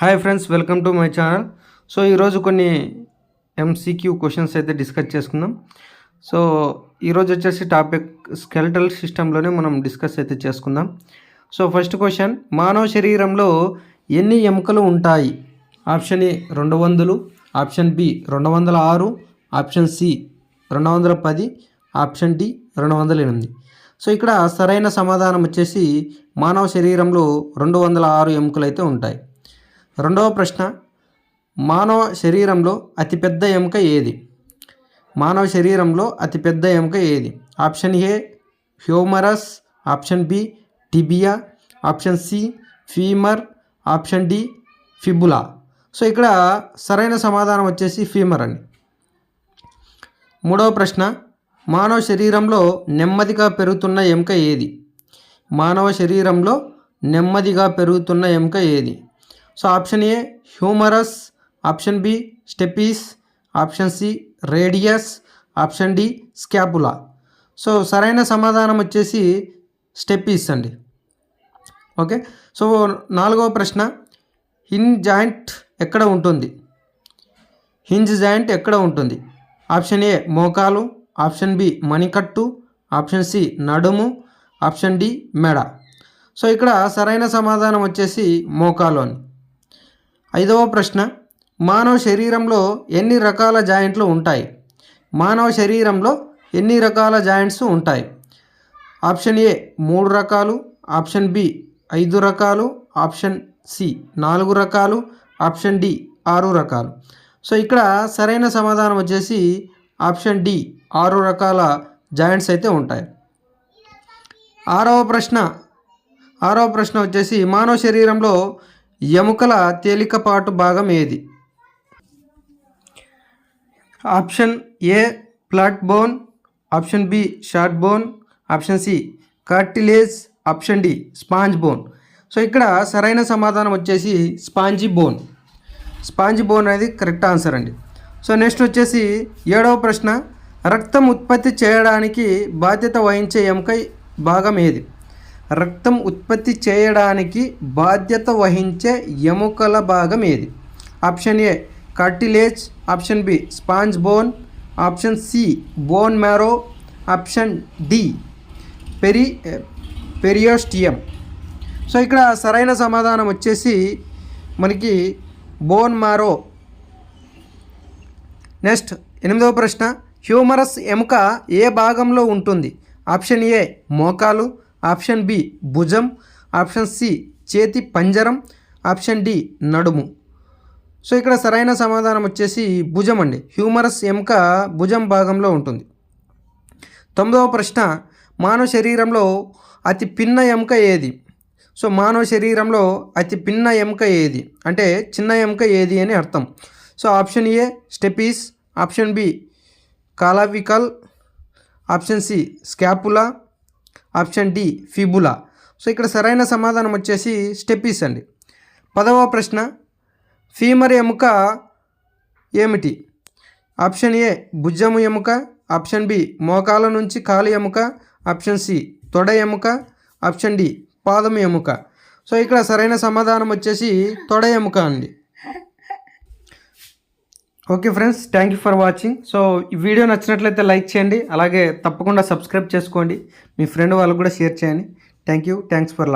Hi friends welcome to my channel so ఈరోజు కొన్ని MCQ questions అయితే డిస్కస్ చేసుకుందాం. సో ఈరోజు వచ్చేసి టాపిక్ స్కెల్టల్ సిస్టంలోనే మనం డిస్కస్ అయితే చేసుకుందాం. సో ఫస్ట్ క్వశ్చన్ మానవ శరీరంలో ఎన్ని ఎముకలు ఉంటాయి? ఆప్షన్ ఏ రెండు వందలు ఆప్షన్ బి రెండు వందల ఆరు ఆప్షన్ సి రెండు వందల పది ఆప్షన్ డి రెండు వందల ఎనిమిది. సో ఇక్కడ సరైన సమాధానం వచ్చేసి మానవ శరీరంలో రెండు వందల ఆరు ఎముకలు అయితే ఉంటాయి. రెండవ ప్రశ్న మానవ శరీరంలో అతిపెద్ద ఎముక ఏది? మానవ శరీరంలో అతిపెద్ద ఎముక ఏది? Option A humerus option B tibia option C femur option D fibula. So ఇక్కడ సరైన సమాధానం వచ్చేసి ఫీమర్ అని. మూడవ ప్రశ్న మానవ శరీరంలో నెమ్మదిగా పెరుగుతున్న ఎముక ఏది? మానవ శరీరంలో నెమ్మదిగా పెరుగుతున్న ఎముక ఏది? So option A humerus option B stapes option C radius option D scapula so సరైన సమాధానం వచ్చేసి స్టెపీస్ అండి. ఓకే? సో నాలుగవ ప్రశ్న. హిన్ జాయింట్ ఎక్కడ ఉంటుంది? హింజ్ జాయింట్ ఎక్కడ ఉంటుంది? ఆప్షన్ ఏ మోకాలు ఆప్షన్ బి మణికట్టు ఆప్షన్ సి నడుము ఆప్షన్ డి మెడ. సో ఇక్కడ సరైన సమాధానం వచ్చేసి మోకాలు అని. ఐదవ ప్రశ్న మానవ శరీరంలో ఎన్ని రకాల జాయింట్లు ఉంటాయి? మానవ శరీరంలో ఎన్ని రకాల జాయింట్స్ ఉంటాయి? ఆప్షన్ ఏ మూడు రకాలు ఆప్షన్ బి ఐదు రకాలు ఆప్షన్ సి నాలుగు రకాలు ఆప్షన్ డి ఆరు రకాలు. సో ఇక్కడ సరైన సమాధానం వచ్చేసి ఆప్షన్ డి ఆరు రకాల జాయింట్స్ అయితే ఉంటాయి. ఆరవ ప్రశ్న ఆరవ ప్రశ్న వచ్చేసి మానవ శరీరంలో ఎముకల తేలికపాటు భాగం ఏది? Option A flat bone. Option B short bone. Option C cartilage. Option D sponge bone. So ఇక్కడ సరైన సమాధానం వచ్చేసి స్పాంజీ బోన్. స్పాంజి బోన్ అనేది కరెక్ట్ ఆన్సర్ అండి. సో నెక్స్ట్ వచ్చేసి ఏడవ ప్రశ్న రక్తం ఉత్పత్తి చేయడానికి బాధ్యత వహించే ఎముక భాగం ఏది? రక్తం ఉత్పత్తి చేయడానికి బాధ్యత వహించే ఎముకల భాగం ఏది? Option A cartilage. Option B sponge bone. Option C bone marrow. Option D peri periosteum. So ఇక్కడ సరైన సమాధానం వచ్చేసి మనకి బోన్ మారో నెక్స్ట్ ఎనిమిదవ ప్రశ్న హ్యూమరస్ ఎముక ఏ భాగంలో ఉంటుంది? ఆప్షన్ ఏ మోకాలు. ఆప్షన్ బి భుజం ఆప్షన్ సి చేతి పంజరం ఆప్షన్ డి నడుము. సో ఇక్కడ సరైన సమాధానం వచ్చేసి భుజం అండి. హ్యూమరస్ ఎముక భుజం భాగంలో ఉంటుంది. తొమ్మిదవ ప్రశ్న మానవ శరీరంలో అతి పిన్న ఎముక ఏది? సో మానవ శరీరంలో అతి పిన్న ఎముక ఏది? అంటే చిన్న ఎముక ఏది అని అర్థం. So option A stapes option B clavicle option C scapula option D fibula. So ఇక్కడ సరైన సమాధానం వచ్చేసి స్టెపీస్ అండి. పదవ ప్రశ్న ఫీమర్ ఎముక ఏమిటి? ఆప్షన్ ఏ భుజము ఎముక. ఆప్షన్ బి మోకాల నుంచి కాలు ఎముక. ఆప్షన్ సి తొడ ఎముక. ఆప్షన్ డి పాదం ఎముక. సో ఇక్కడ సరైన సమాధానం వచ్చేసి తొడ ఎముక అండి. Okay friends thank you for watching so ఈ వీడియో నచ్చినట్లయితే లైక్ చేయండి అలాగే తప్పకుండా సబ్స్క్రైబ్ చేసుకోండి. మీ ఫ్రెండ్ వాళ్ళకు కూడా షేర్ చేయండి. Thank you thanks for lord